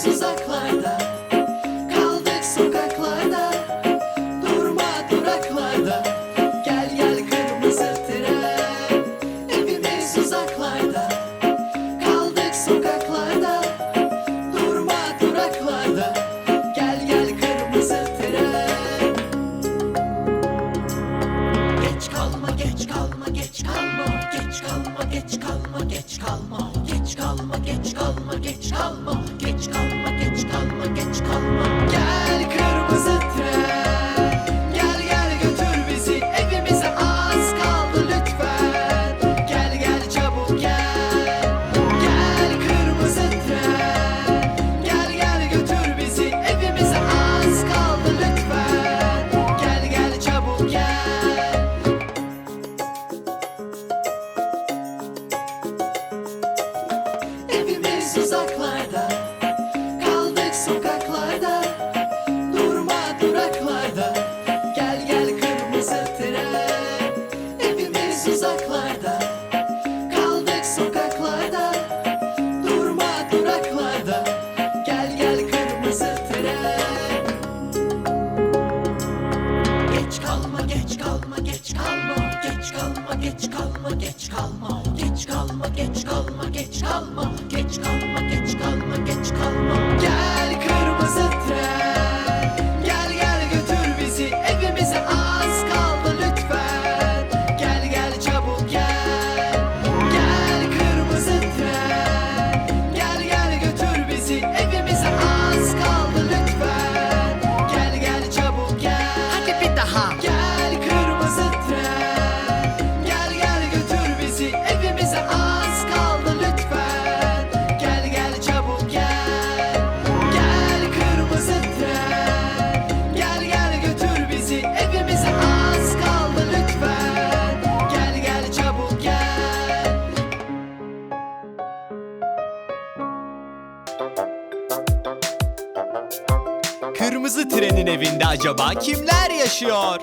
sonsuza kadar. kalma geç kalma geç kalma geç kalma geç kalma geç kalma geç kalma geç kalma. Gel kırmızı Acaba kimler yaşıyor?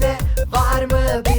Ne var mı bir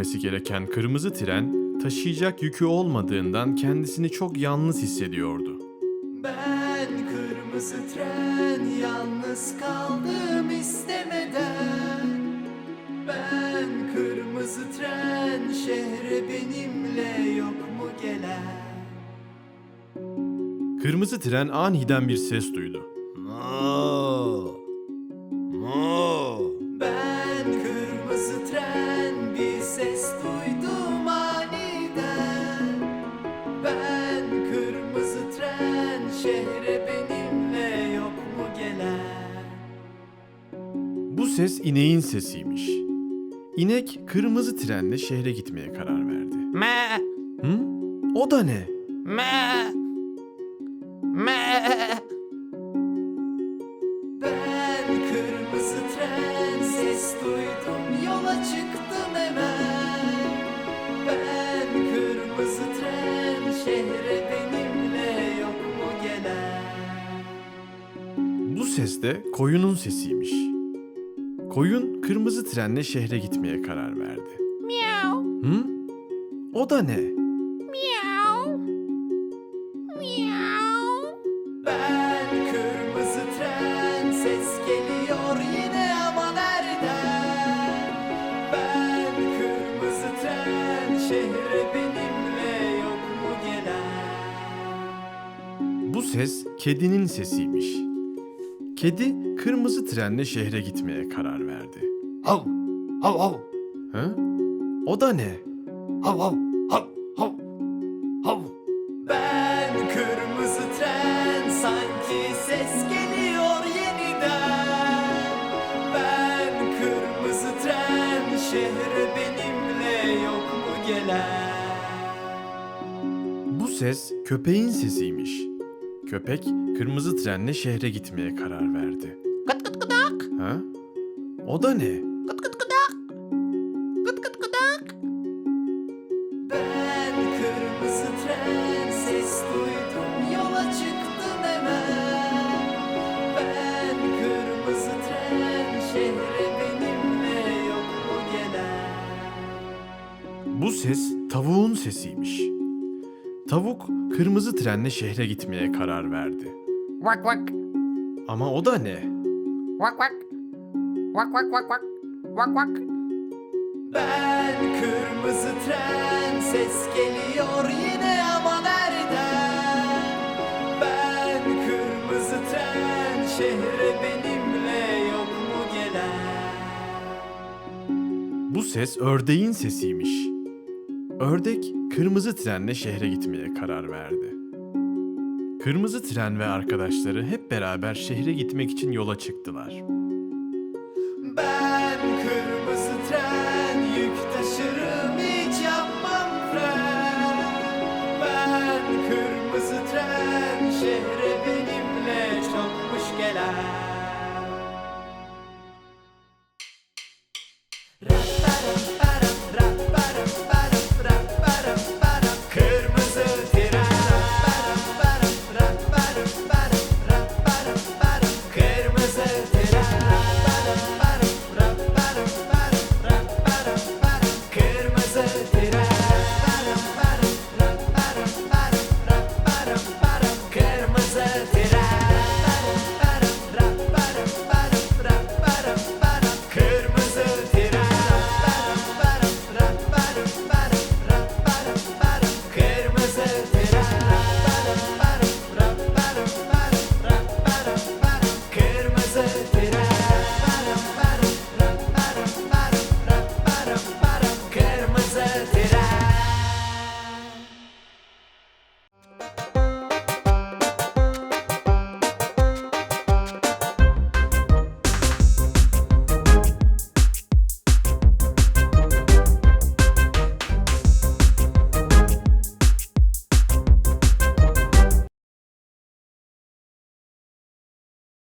Gitmesi gereken kırmızı tren taşıyacak yükü olmadığından kendisini çok yalnız hissediyordu. Ben kırmızı tren yalnız kaldım istemeden Ben kırmızı tren şehre benimle yok mu gelen Kırmızı tren aniden bir ses duydu. Moo. Ses ineğin sesiymiş. İnek kırmızı trenle şehre gitmeye karar verdi. Me. Hı? O da ne? Me. Me. Ben kırmızı tren ses duydum yola çıktım hemen Ben kırmızı tren şehre benimle yok mu gelen Bu ses de koyunun sesiymiş. Koyun kırmızı trenle şehre gitmeye karar verdi. Miau. Hı? O da ne? Miau. Miau. Ben kırmızı tren ses geliyor yine ama nereden Ben kırmızı tren şehre benimle yok mu gelen Bu ses kedinin sesiymiş. Kedi kırmızı trenle şehre gitmeye karar verdi. Hav. Hav hav. Hı? O da ne? Hav hav. Hav hav. Hav. Ben kırmızı tren sanki ses geliyor yeniden Ben kırmızı tren şehre benimle yok mu gelen Bu ses köpeğin sesiymiş. Köpek kırmızı trenle şehre gitmeye karar verdi. Kıt kıt kıdak. Ha? O da ne? Kıt kıt kıdak. Kıt kıt kıdak. Ben kırmızı tren ses duydum yola çıktım hemen Ben kırmızı tren şehre benimle yok mu gelen Bu ses tavuğun sesiymiş. Tavuk kırmızı trenle şehre gitmeye karar verdi. Vak vak. Ama o da ne? Vak vak. Vak vak vak vak. Vak vak. Ben kırmızı tren ses geliyor yine ama nereden Ben kırmızı tren şehre benimle yok mu gelen Bu ses ördeğin sesiymiş. Ördek kırmızı trenle şehre gitmeye karar verdi. Kırmızı tren ve arkadaşları hep beraber şehre gitmek için yola çıktılar. Ben